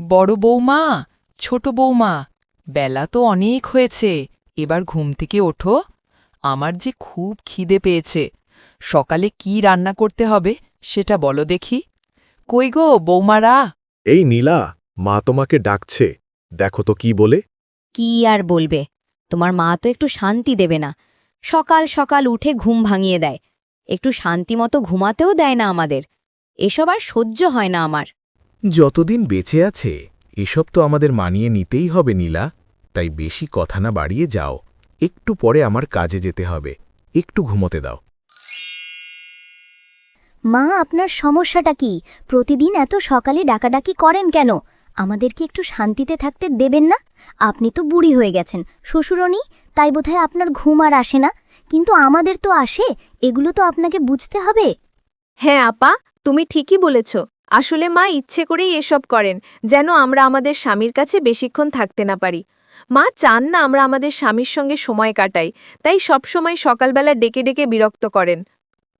বড় বৌমা ছোট বৌমা বেলা তো অনেক হয়েছে এবার ঘুম থেকে ওঠো। আমার যে খুব খিদে পেয়েছে। সকালে কি রান্না করতে হবে সেটা বলো দেখি। কই গো বৌমারা? এই নীলা মা তোমাকে ডাকছে। দেখো তো কি বলে। কি আর বলবে? তোমার মা তো একটু শান্তি দেবে না। সকাল সকাল উঠে ঘুম ভাঙিয়ে দেয়। একটু শান্তি মতো ঘুমাতেও দেয় না আমাদের। এসব আর সহ্য হয় না আমার। যতদিন বেঁচে আছে এসব তো আমাদের মানিয়ে নিতেই হবে নীলা। তাই বেশি কথা না বাড়িয়ে যাও। একটু পরে আমার কাজে যেতে হবে। একটু ঘুমোতে দাও। মা আপনার সমস্যাটা কি? প্রতিদিন এত সকালে ডাকাডাকি করেন কেন? আমাদেরকে একটু শান্তিতে থাকতে দেবেন না? আপনি তো বুড়ি হয়ে গেছেন। শ্বশুরনি তাই বোধহয় আপনার ঘুম আর আসে না। কিন্তু আমাদের তো আসে এগুলো তো আপনাকে বুঝতে হবে। হ্যাঁ আপা তুমি ঠিকই বলেছ। আসলে মা ইচ্ছে করেই এসব করেন, যেন আমরা আমাদের স্বামীর কাছে বেশিক্ষণ থাকতে না পারি। মা চান না আমরা আমাদের স্বামীর সঙ্গে সময় কাটাই, তাই সবসময় সকালবেলা ডেকে ডেকে বিরক্ত করেন।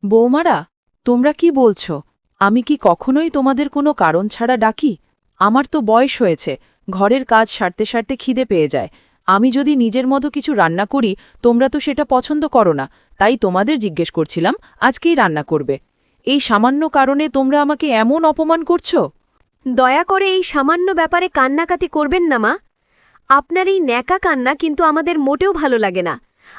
বৌমারা, তোমরা কি বলছো? আমি কি কখনোই তোমাদের কোনো কারণ ছাড়া ডাকি? আমার তো বয়স হয়েছে, ঘরের কাজ সারতে সারতে খিদে পেয়ে যায়। আমি যদি নিজের মতো কিছু রান্না করি, তোমরা তো সেটা পছন্দ করো না, তাই তোমাদের জিজ্ঞেস করছিলাম, আজকেই রান্না করবে। এই সামান্য কারণে তোমরা আমাকে এমন অপমান করছ? দয়া করে এই সামান্য ব্যাপারে কান্নাকাতি করবেন না মা। আপনার এই ন্যাকা কান্না কিন্তু আমাদের মোটেও ভালো লাগে না।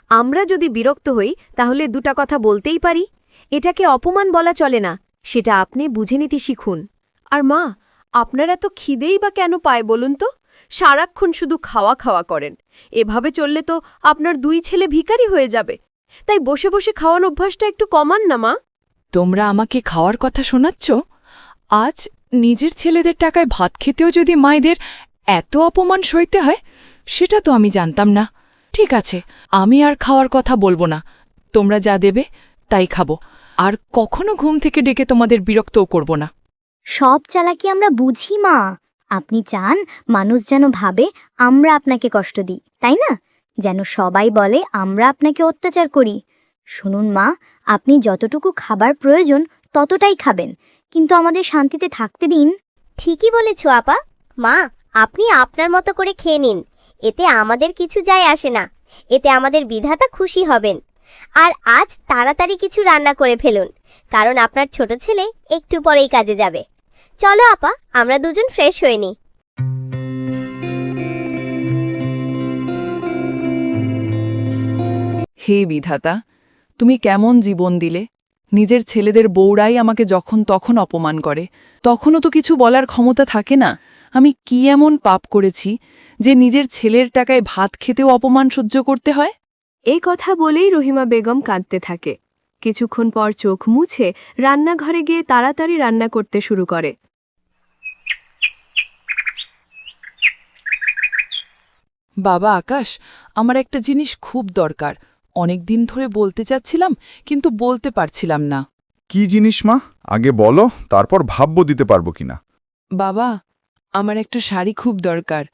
আমরা যদি বিরক্ত হই তাহলে দুটা কথা বলতেই পারি। এটাকে অপমান বলা চলে না সেটা আপনি বুঝে নিতে শিখুন। আর মা আপনার এত খিদেই বা কেন পায় বলুন তো? সারাক্ষণ শুধু খাওয়া খাওয়া করেন। এভাবে চললে তো আপনার দুই ছেলে ভিখারি হয়ে যাবে। তাই বসে বসে খাওয়ার অভ্যাসটা একটু কমান না মা। তোমরা আমাকে খাওয়ার কথা শোনাচ্ছ? আজ নিজের ছেলেদের টাকায় ভাত খেতেও যদি মায়েদের এত অপমান সইতে হয়, সেটা তো আমি জানতাম না। ঠিক আছে, আমি আর খাওয়ার কথা বলব না। তোমরা যা দেবে, তাই খাব। আর কখনো ঘুম থেকে ডেকে তোমাদের বিরক্তও করব না। সব চালাকি আমরা বুঝি, মা। আপনি চান মানুষ যেন ভাবে আমরা আপনাকে কষ্ট দিই, তাই না? যেন সবাই বলে, আমরা আপনাকে অত্যাচার করি। শুনুন মা আপনি যতটুকু খাবার প্রয়োজন ততটাই খাবেন। কিন্তু আমাদের শান্তিতে থাকতে দিন। ঠিকই বলেছ আপা। মা আপনি আপনার মতো করে খেয়ে নিন। এতে আমাদের কিছু যায় আসে না। এতে আমাদের বিধাতা খুশি হবেন। আর আজ তাড়াতাড়ি কিছু রান্না করে ফেলুন কারণ আপনার ছোট ছেলে একটু পরেই কাজে যাবে। চলো আপা আমরা দুজন ফ্রেশ হয়ে নিই। হে বিধাতা তুমি কেমন জীবন দিলে? নিজের ছেলেদের বউরাই আমাকে যখন তখন অপমান করে। তখনও তো কিছু বলার ক্ষমতা থাকে না। আমি কি এমন পাপ করেছি যে নিজের ছেলের টাকায় ভাত খেতেও অপমান সহ্য করতে হয়? এই কথা বলেই রহিমা বেগম কাঁদতে থাকে। কিছুক্ষণ পর চোখ মুছে রান্নাঘরে গিয়ে তাড়াতাড়ি রান্না করতে শুরু করে। বাবা আকাশ আমার একটা জিনিস খুব দরকার। অনেক দিন ধরে বলতে চাচ্ছিলাম কিন্তু বলতে পারছিলাম না। কি জিনিস মা? আগে বলো তারপর ভাবব দিতে পারব কিনা। বাবা আমার একটা শাড়ি খুব দরকার।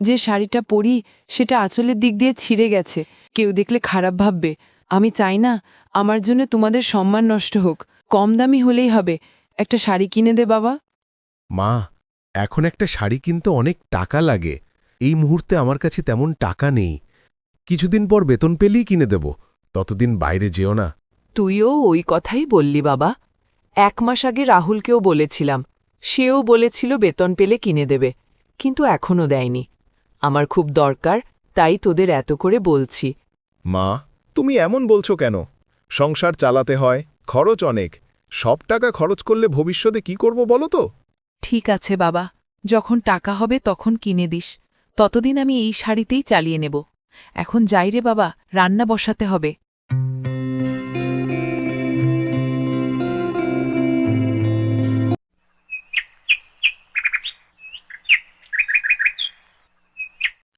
যে শাড়িটা পরি সেটা আঁচলের দিক দিয়ে ছিঁড়ে গেছে। কেউ দেখলে খারাপ ভাববে। আমি চাই না আমার জন্য তোমাদের সম্মান নষ্ট হোক। কম দামি হলেই হবে। একটা শাড়ি কিনে দে বাবা। মা এখন একটা শাড়ি কিনতে অনেক টাকা লাগে। এই মুহূর্তে আমার কাছে তেমন টাকা নেই। কিছুদিন পর বেতন পেলেই কিনে দেব। ততদিন বাইরে যেও না। তুইও ওই কথাই বললি বাবা। এক মাস আগে রাহুলকেও বলেছিলাম সেও বলেছিল বেতন পেলে কিনে দেবে কিন্তু এখনও দেয়নি। আমার খুব দরকার তাই তোদের এত করে বলছি। মা তুমি এমন বলছো কেন? সংসার চালাতে হয় খরচ অনেক। সব টাকা খরচ করলে ভবিষ্যতে কি করব বলো তো? ঠিক আছে বাবা যখন টাকা হবে তখন কিনে দিস। ততদিন আমি এই শাড়িতেই চালিয়ে নেব। এখন যাই রে বাবা রান্না বসাতে হবে।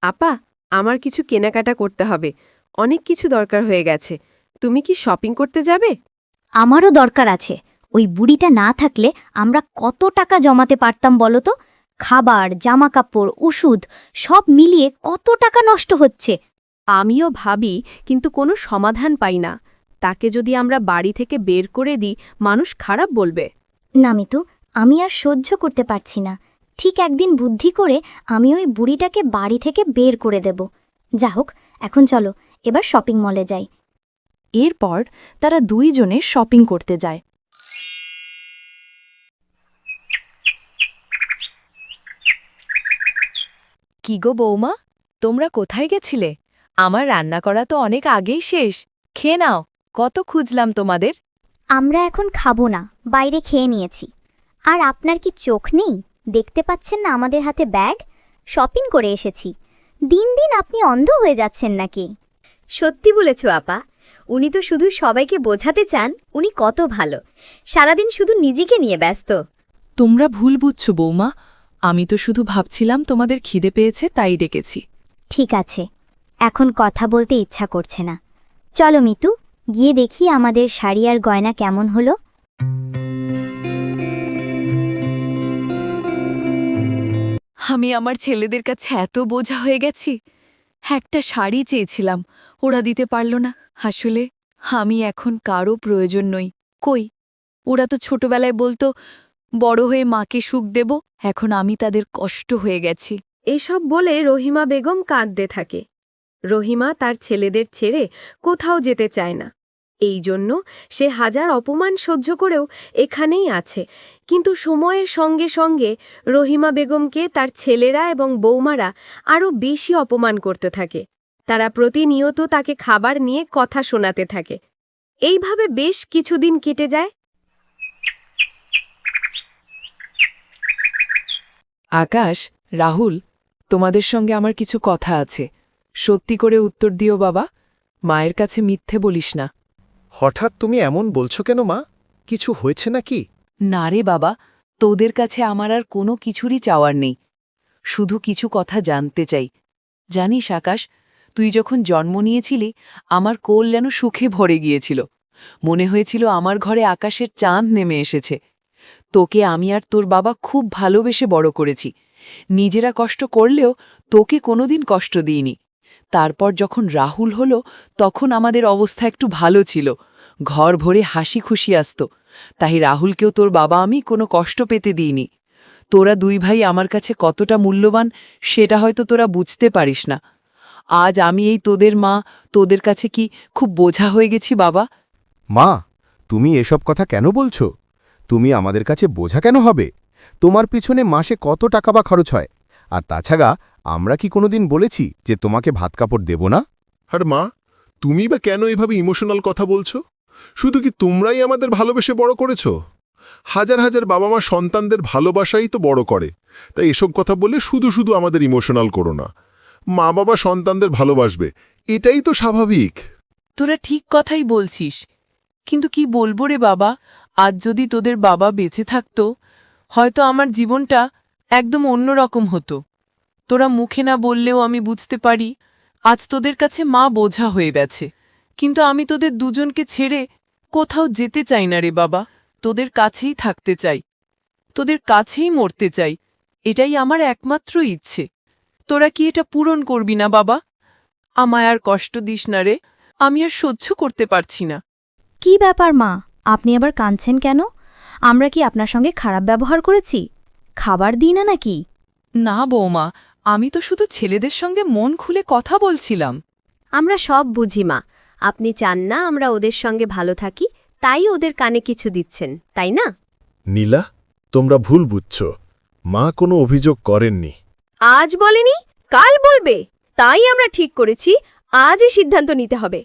আপা আমার কিছু কেনাকাটা করতে হবে। অনেক কিছু দরকার হয়ে গেছে। তুমি কি শপিং করতে যাবে? আমারও দরকার আছে। ওই বুড়িটা না থাকলে আমরা কত টাকা জমাতে পারতাম বলো তো? খাবার জামাকাপড় ওষুধ সব মিলিয়ে কত টাকা নষ্ট হচ্ছে? আমিও ভাবি কিন্তু কোনো সমাধান পাই না। তাকে যদি আমরা বাড়ি থেকে বের করে দিই মানুষ খারাপ বলবে। না মিতু আমি আর সহ্য করতে পারছি না। ঠিক একদিন বুদ্ধি করে আমি ওই বুড়িটাকে বাড়ি থেকে বের করে দেব। যা হোক এখন চলো এবার শপিং মলে যাই। এরপর তারা দুইজনে শপিং করতে যায়। কি গো বৌমা? তোমরা কোথায় গেছিলে? আমার রান্না করা তো অনেক আগেই শেষ। খেয়ে নাও কত খুঁজলাম তোমাদের। আমরা এখন খাব না বাইরে খেয়ে নিয়েছি। আর আপনার কি চোখ নেই? দেখতে পাচ্ছেন না আমাদের হাতে ব্যাগ? শপিং করে এসেছি। দিন দিন আপনি অন্ধ হয়ে যাচ্ছেন নাকি? সত্যি বলেছ আপা। উনি তো শুধু সবাইকে বোঝাতে চান উনি কত ভালো। সারাদিন শুধু নিজেকে নিয়ে ব্যস্ত। তোমরা ভুল বুঝছ বৌমা। আমি তো শুধু ভাবছিলাম তোমাদের খিদে পেয়েছে তাই ডেকেছি। ঠিক আছে। এখন কথা বলতে ইচ্ছা করছে না। চলো মিতু গিয়ে দেখি আমাদের শাড়ি আর গয়না কেমন হলো। আমি আমার ছেলেদের কাছে এত বোঝা হয়ে গেছি। একটা শাড়ি চেয়েছিলাম ওরা দিতে পারল না। আসলে আমি এখন কারও প্রয়োজন নই। কই? ওরা তো ছোটবেলায় বলতো বড় হয়ে মাকে সুখ দেব, এখন আমি তাদের কষ্ট হয়ে গেছি। এসব বলে রহিমা বেগম কাঁদতে থাকে। রহিমা তার ছেলেদের ছেড়ে কোথাও যেতে চায় না। এই জন্য সে হাজার অপমান সহ্য করেও এখানেই আছে। কিন্তু সময়ের সঙ্গে সঙ্গে রহিমা বেগমকে তার ছেলেরা এবং বৌমারা আরও বেশি অপমান করতে থাকে। তারা প্রতিনিয়ত তাকে খাবার নিয়ে কথা শোনাতে থাকে। এইভাবে বেশ কিছুদিন কেটে যায়। আকাশ রাহুল তোমাদের সঙ্গে আমার কিছু কথা আছে। সত্যি করে উত্তর দিও বাবা মায়ের কাছে মিথ্যে বলিস না। হঠাৎ তুমি এমন বলছো কেন মা? কিছু হয়েছে নাকি? না রে বাবা তোদের কাছে আমার আর কোনো কিছুরই চাওয়ার নেই। শুধু কিছু কথা জানতে চাই। জানিস আকাশ তুই যখন জন্ম নিয়েছিলি আমার কোল যেন সুখে ভরে গিয়েছিল। মনে হয়েছিল আমার ঘরে আকাশের চাঁদ নেমে এসেছে। তোকে আমি আর তোর বাবা খুব ভালোবেসে বড় করেছি। নিজেরা কষ্ট করলেও তোকে কোনোদিন কষ্ট দিইনি। তারপর যখন রাহুল হলো, তখন আমাদের অবস্থা একটু ভালো ছিল। ঘর ভরে হাসি খুশি আসত। তাই রাহুলকেও তোর বাবা আমি কোনো কষ্ট পেতে দিইনি। তোরা দুই ভাই আমার কাছে কতটা মূল্যবান, সেটা হয়তো তোরা বুঝতে পারিস না। আজ আমি এই তোদের মা, তোদের কাছে কি খুব বোঝা হয়ে গেছি বাবা? মা, তুমি এসব কথা কেন বলছো? তুমি আমাদের কাছে বোঝা কেন হবে? তোমার পিছনে মাসে কত টাকা বা খরচ হয়? আর তাছাড়া আমরা কি কোনোদিন বলেছি যে তোমাকে ভাত কাপড় দেব না? আর মা তুমি বা কেন এভাবে ইমোশনাল কথা বলছো? শুধু কি তোমরাই আমাদের ভালোবেসে বড় করেছ? হাজার হাজার বাবা মা সন্তানদের ভালোবাসাই তো বড় করে। তাই এসব কথা বলে শুধু শুধু আমাদের ইমোশনাল করো না। মা বাবা সন্তানদের ভালোবাসবে এটাই তো স্বাভাবিক। তোরা ঠিক কথাই বলছিস। কিন্তু কি বলব রে বাবা? আজ যদি তোদের বাবা বেঁচে থাকত, হয়তো আমার জীবনটা একদম অন্যরকম হতো। তোরা মুখে না বললেও আমি বুঝতে পারি, আজ তোদের কাছে মা বোঝা হয়ে গেছে। কিন্তু আমি তোদের দুজনকে ছেড়ে কোথাও যেতে চাই না রে বাবা, তোদের কাছেই থাকতে চাই। তোদের কাছেই মরতে চাই, এটাই আমার একমাত্র ইচ্ছে। তোরা কি এটা পূরণ করবি না বাবা? আমায় আর কষ্ট দিস না রে, আমি আর সহ্য করতে পারছি না। কি ব্যাপার মা? আপনি আবার কাঁদছেন কেন? আমরা কি আপনার সঙ্গে খারাপ ব্যবহার করেছি? খাবার দিই না নাকি? না বৌমা আমি তো শুধু ছেলেদের সঙ্গে মন খুলে কথা বলছিলাম। আমরা সব বুঝি মা। আপনি চান না আমরা ওদের সঙ্গে ভালো থাকি তাই ওদের কানে কিছু দিচ্ছেন তাই না? নীলা তোমরা ভুল বুঝছ। মা কোনো অভিযোগ করেননি। আজ বলেনি কাল বলবে। তাই আমরা ঠিক করেছি আজই সিদ্ধান্ত নিতে হবে।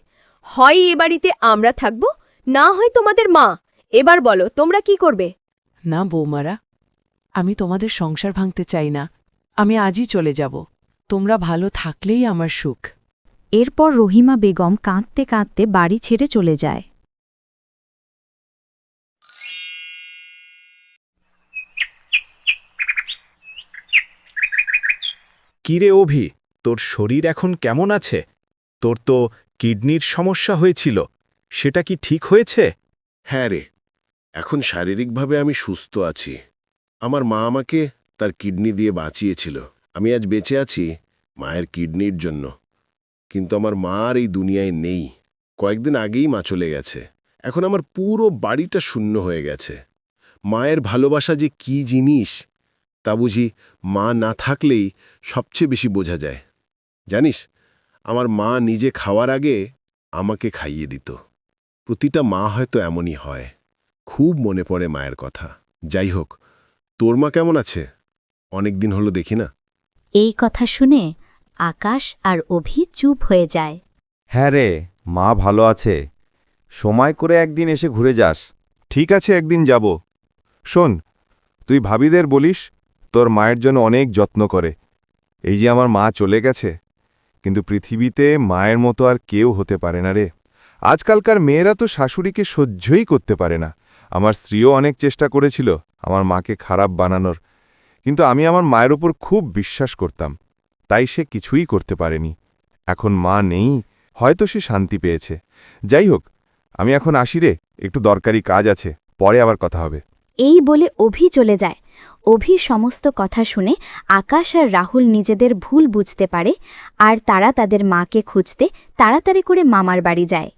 হয় এ বাড়িতে আমরা থাকব না হয় তোমাদের মা। এবার বলো তোমরা কি করবে? না বৌমারা আমি তোমাদের সংসার ভাঙতে চাই না। আমি আজই চলে যাব। তোমরা ভালো থাকলেই আমার সুখ। এরপর রহিমা বেগম কাঁদতে কাঁদতে বাড়ি ছেড়ে চলে যায়। কিরে অভি? তোর শরীর এখন কেমন আছে? তোর তো কিডনির সমস্যা হয়েছিল। সেটা কি ঠিক হয়েছে? হ্যাঁ রে, এখন শারীরিকভাবে আমি সুস্থ আছি। আমার মা আমাকে তার কিডনি দিয়ে বাঁচিয়েছিল। আমি আজ বেঁচে আছি মায়ের কিডনির জন্য। কিন্তু আমার মা আর এই দুনিয়ায় নেই। কয়েকদিন আগেই মা চলে গেছে। এখন আমার পুরো বাড়িটা শূন্য হয়ে গেছে। মায়ের ভালোবাসা যে কি জিনিস, তা বুঝি মা না থাকলেই সবচেয়ে বেশি বোঝা যায়। জানিস, আমার মা নিজে খাওয়ার আগে আমাকে খাইয়ে দিত। প্রতিটা মা হয়তো এমনই হয়। খুব মনে পড়ে মায়ের কথা। যাই হোক তোর মা কেমন আছে? অনেক দিন হলো দেখি না। এই কথা শুনে আকাশ আর অভি চুপ হয়ে যায়। হ্যাঁ রে মা ভালো আছে। সময় করে একদিন এসে ঘুরে যাস। ঠিক আছে একদিন যাব। শোন তুই ভাবিদের বলিস তোর মায়ের জন্য অনেক যত্ন করে। এই যে আমার মা চলে গেছে কিন্তু পৃথিবীতে মায়ের মতো আর কেউ হতে পারে না রে। আজকালকার মেয়েরা তো শাশুড়িকে সহ্যই করতে পারে না। আমার স্ত্রীও অনেক চেষ্টা করেছিল, আমার মাকে খারাপ বানানোর, কিন্তু আমি আমার মায়ের উপর খুব বিশ্বাস করতাম। তাই সে কিছুই করতে পারেনি। এখন মা নেই, হয়তো সে শান্তি পেয়েছে। যাই হোক, আমি এখন আসি রে, একটু দরকারি কাজ আছে, পরে আবার কথা হবে। এই বলে অভি চলে যায়। অভি সমস্ত কথা শুনে আকাশ আর রাহুল নিজেদের ভুল বুঝতে পারে, আর তারা তাদের মাকে খুঁজতে তাড়াতাড়ি করে মামার বাড়ি যায়।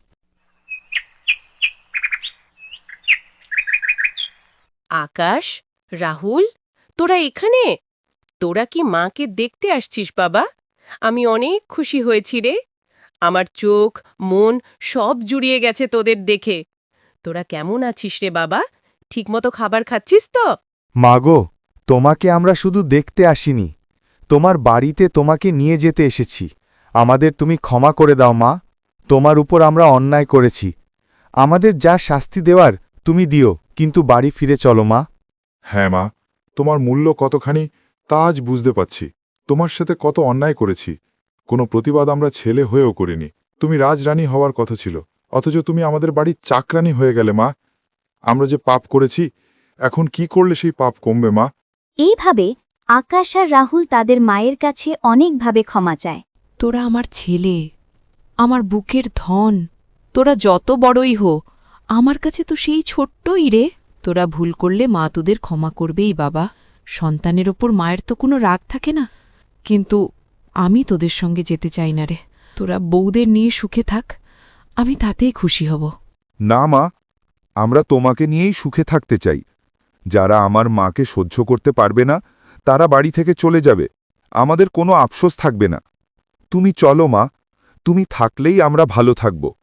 আকাশ, রাহুল, তোরা এখানে? তোরা কি মাকে দেখতে আসছিস, বাবা? আমি অনেক খুশি হয়েছি রে। আমার চোখ, মন সব জুড়িয়ে গেছে তোদের দেখে। তোরা কেমন আছিস রে, বাবা? ঠিকমতো খাবার খাচ্ছিস তো? মাগো তোমাকে আমরা শুধু দেখতে আসিনি। তোমার বাড়িতে তোমাকে নিয়ে যেতে এসেছি। আমাদের তুমি ক্ষমা করে দাও, মা। তোমার উপর আমরা অন্যায় করেছি। আমাদের যা শাস্তি দেওয়ার তুমি দিও। কিন্তু বাড়ি ফিরে চলো মা। হ্যাঁ মা। তোমার মূল্য কতখানি তা আজ বুঝতে পারছি। তোমার সাথে কত অন্যায় করেছি। কোনো প্রতিবাদ আমরা ছেলে হয়েও করিনি। তুমি রাজরানী হওয়ার কথা ছিল। অথচ তুমি আমাদের বাড়ির চাকরানি হয়ে গেলে মা। আমরা যে পাপ করেছি এখন কি করলে সেই পাপ কমবে মা? এইভাবে আকাশ আর রাহুল তাদের মায়ের কাছে অনেকভাবে ক্ষমা চায়। তোরা আমার ছেলে আমার বুকের ধন তোরা যত বড়ই হো আমার কাছে তো সেই ছোট্টই রে। তোরা ভুল করলে মা তোদের ক্ষমা করবেই বাবা। সন্তানের ওপর মায়ের তো কোনো রাগ থাকে না। কিন্তু আমি তোদের সঙ্গে যেতে চাই না রে। তোরা বউদের নিয়ে সুখে থাক। আমি তাতেই খুশি হব। না মা, আমরা তোমাকে নিয়েই সুখে থাকতে চাই। যারা আমার মাকে সহ্য করতে পারবে না, তারা বাড়ি থেকে চলে যাবে। আমাদের কোনো আফসোস থাকবে না। তুমি চলো মা, তুমি থাকলেই আমরা ভালো থাকব।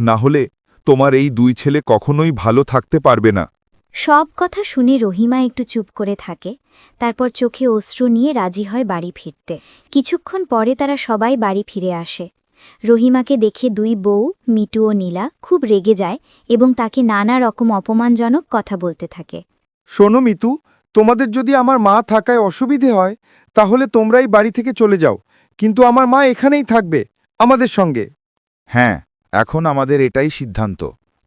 না হলে তোমার এই দুই ছেলে কখনোই ভালো থাকতে পারবে না। সব কথা শুনে রহিমা একটু চুপ করে থাকে তারপর চোখে অশ্রু নিয়ে রাজি হয় বাড়ি ফিরতে। কিছুক্ষণ পরে তারা সবাই বাড়ি ফিরে আসে। রহিমাকে দেখে দুই বউ মিটু ও নীলা খুব রেগে যায় এবং তাকে নানা রকম অপমানজনক কথা বলতে থাকে। শোনো মিতু তোমাদের যদি আমার মা থাকায় অসুবিধে হয় তাহলে তোমরাই বাড়ি থেকে চলে যাও কিন্তু আমার মা এখানেই থাকবে আমাদের সঙ্গে। হ্যাঁ এখন আমাদের এটাই সিদ্ধান্ত।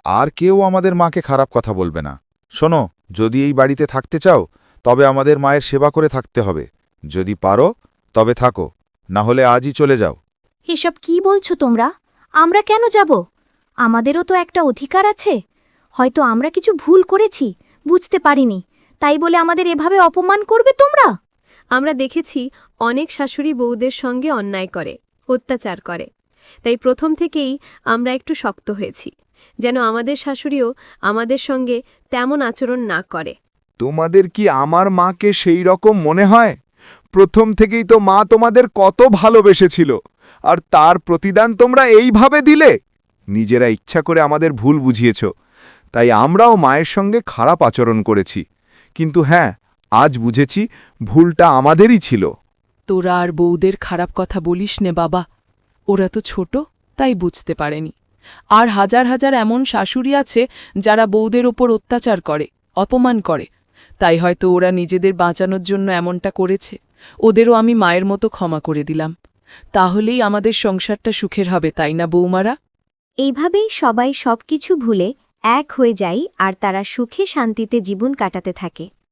আর কেউ আমাদের মাকে খারাপ কথা বলবে না। শোনো যদি এই বাড়িতে থাকতে চাও তবে আমাদের মায়ের সেবা করে থাকতে হবে। যদি পারো তবে থাকো না হলে আজই চলে যাও। এসব কি বলছো তোমরা? আমরা কেন যাব? আমাদেরও তো একটা অধিকার আছে। হয়তো আমরা কিছু ভুল করেছি বুঝতে পারিনি। তাই বলে আমাদের এভাবে অপমান করবে তোমরা? আমরা দেখেছি অনেক শাশুড়ি বউদের সঙ্গে অন্যায় করে অত্যাচার করে। তাই প্রথম থেকেই আমরা একটু শক্ত হয়েছি যেন আমাদের শাশুড়িও আমাদের সঙ্গে তেমন আচরণ না করে। তোমাদের কি আমার মাকে সেই রকম মনে হয়? প্রথম থেকেই তো মা তোমাদের কত ভালোবেসেছিল আর তার প্রতিদান তোমরা এইভাবে দিলে? নিজেরা ইচ্ছা করে আমাদের ভুল বুঝিয়েছ তাই আমরাও মায়ের সঙ্গে খারাপ আচরণ করেছি। কিন্তু হ্যাঁ আজ বুঝেছি ভুলটা আমাদেরই ছিল। তোরা আর বউদের খারাপ কথা বলিস নে বাবা। ওরা তো ছোট, তাই বুঝতে পারেনি। আর হাজার হাজার এমন শাশুড়ি আছে যারা বৌদের ওপর অত্যাচার করে, অপমান করে। তাই হয়তো ওরা নিজেদের বাঁচানোর জন্য এমনটা করেছে। ওদেরও আমি মায়ের মতো ক্ষমা করে দিলাম। তাহলেই আমাদের সংসারটা সুখের হবে, তাই না বৌমারা? এইভাবেই সবাই সবকিছু ভুলে এক হয়ে যায় আর তারা সুখে শান্তিতে জীবন কাটাতে থাকে।